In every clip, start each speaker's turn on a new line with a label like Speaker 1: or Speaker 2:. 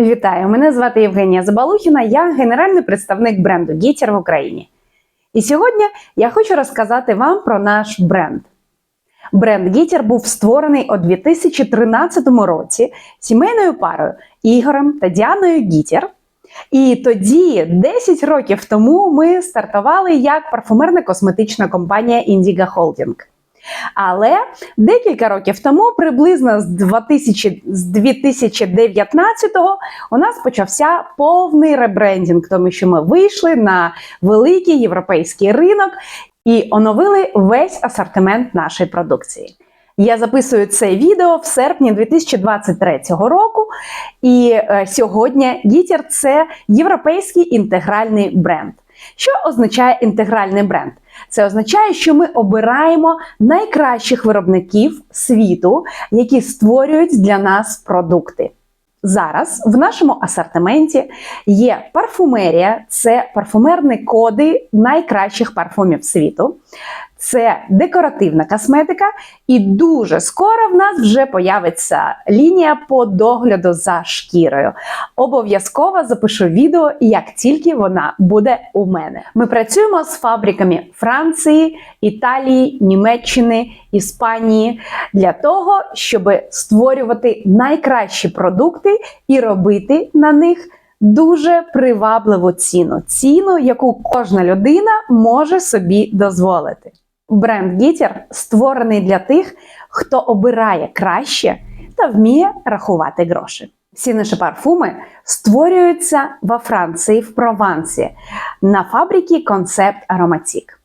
Speaker 1: Вітаю! Мене звати Євгенія Забалухіна, я генеральний представник бренду Гітер в Україні. І сьогодні я хочу розказати вам про наш бренд. Бренд Гітер був створений у 2013 році сімейною парою Ігорем та Діаною Гітер. І тоді, 10 років тому, ми стартували як парфумерна косметична компанія Indigo Holding. Але декілька років тому, приблизно з 2000 з 2019-го, у нас почався повний ребрендінг, тому що ми вийшли на великий європейський ринок і оновили весь асортимент нашої продукції. Я записую це відео в серпні 2023 року, і е, сьогодні Гітер це європейський інтегральний бренд. Що означає інтегральний бренд? Це означає, що ми обираємо найкращих виробників світу, які створюють для нас продукти. Зараз в нашому асортименті є парфумерія, це парфумерні коди найкращих парфумів світу. Це декоративна косметика, і дуже скоро в нас вже появиться лінія по догляду за шкірою. Обов'язково запишу відео, як тільки вона буде у мене. Ми працюємо з фабриками Франції, Італії, Німеччини, Іспанії для того, щоб створювати найкращі продукти і робити на них. Дуже привабливу ціну, ціну, яку кожна людина може собі дозволити. Бренд Гітер створений для тих, хто обирає краще та вміє рахувати гроші. Всі наші парфуми створюються во Франції в Провансі на фабриці Концепт Ароматік.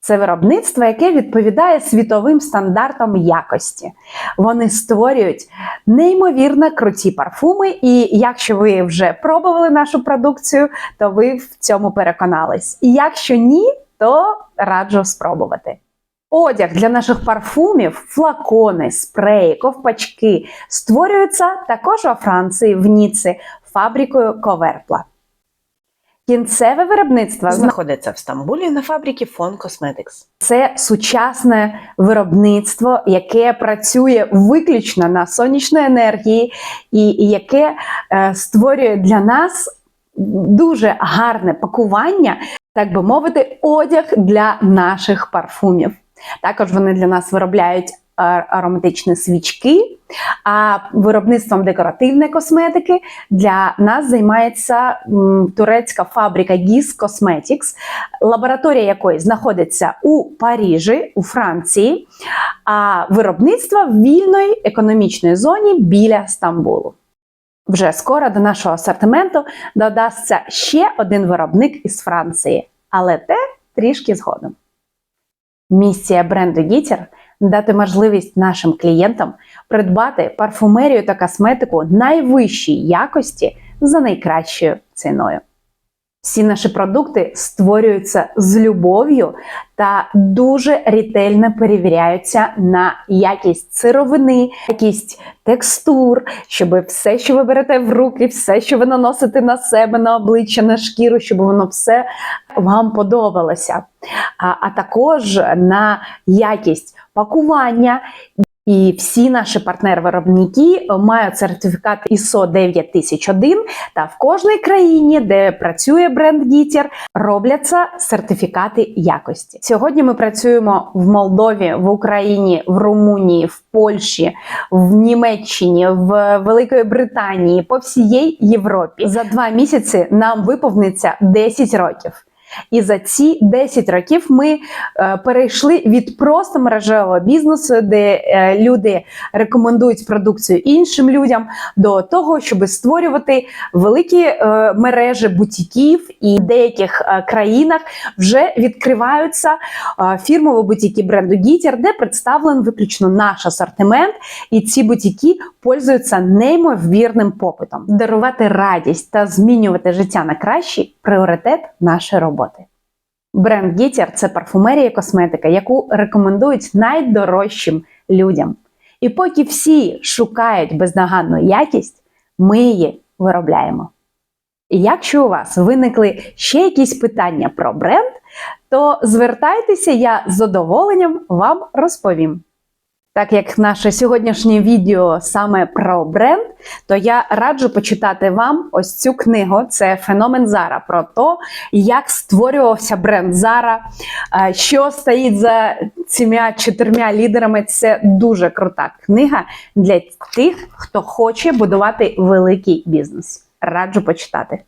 Speaker 1: Це виробництво, яке відповідає світовим стандартам якості. Вони створюють неймовірно круті парфуми, і якщо ви вже пробували нашу продукцію, то ви в цьому переконались. І якщо ні, то раджу спробувати. Одяг для наших парфумів, флакони, спреї, ковпачки створюються також у Франції в Ніці фабрикою Коверпла. Кінцеве виробництво
Speaker 2: знаходиться в Стамбулі на фабриці Fon Cosmetics.
Speaker 1: це сучасне виробництво, яке працює виключно на сонячній енергії, і і яке е, створює для нас дуже гарне пакування, так би мовити, одяг для наших парфумів. Також вони для нас виробляють е, ароматичні свічки, а виробництвом декоративної косметики для нас займається турецька фабрика GIS Cosmetics, лабораторія якої знаходиться у Парижі, у Франції, а виробництво в вільної економічної зоні біля Стамбулу. Вже скоро до нашого асортименту додасться ще один виробник із Франції, але те трішки згодом. Місія бренду Гітер дати можливість нашим клієнтам придбати парфумерію та косметику найвищій якості за найкращою ціною. Всі наші продукти створюються з любов'ю та дуже ретельно перевіряються на якість сировини, якість текстур, щоб все, що ви берете в руки, все, що ви наносите на себе, на обличчя, на шкіру, щоб воно все вам подобалося. А, а також на якість пакування. І всі наші партнери-виробники мають сертифікат ISO 9001, та в кожній країні, де працює бренд Гітер, робляться сертифікати якості. Сьогодні ми працюємо в Молдові, в Україні, в Румунії, в Польщі, в Німеччині, в Великої Британії, по всієї Європі. За два місяці нам виповниться 10 років. І за ці 10 років ми е, перейшли від просто мережевого бізнесу, де е, люди рекомендують продукцію іншим людям, до того, щоб створювати великі е, мережі бутіків, і в деяких країнах вже відкриваються фірмові бутіки бренду Гітер, де представлений виключно наш асортимент, і ці бутіки пользуються неймовірним попитом. Дарувати радість та змінювати життя на краще пріоритет нашої роботи. Бренд Гітер це парфумерія і косметика, яку рекомендують найдорожчим людям. І поки всі шукають бездоганну якість, ми її виробляємо. І якщо у вас виникли ще якісь питання про бренд, то звертайтеся, я з задоволенням вам розповім. Так як наше сьогоднішнє відео саме про бренд, то я раджу почитати вам ось цю книгу. Це феномен Зара про те, як створювався бренд Зара, е, що стоїть за цими чотирма лідерами. Це дуже крута книга для тих, хто хоче будувати великий бізнес. Раджу почитати.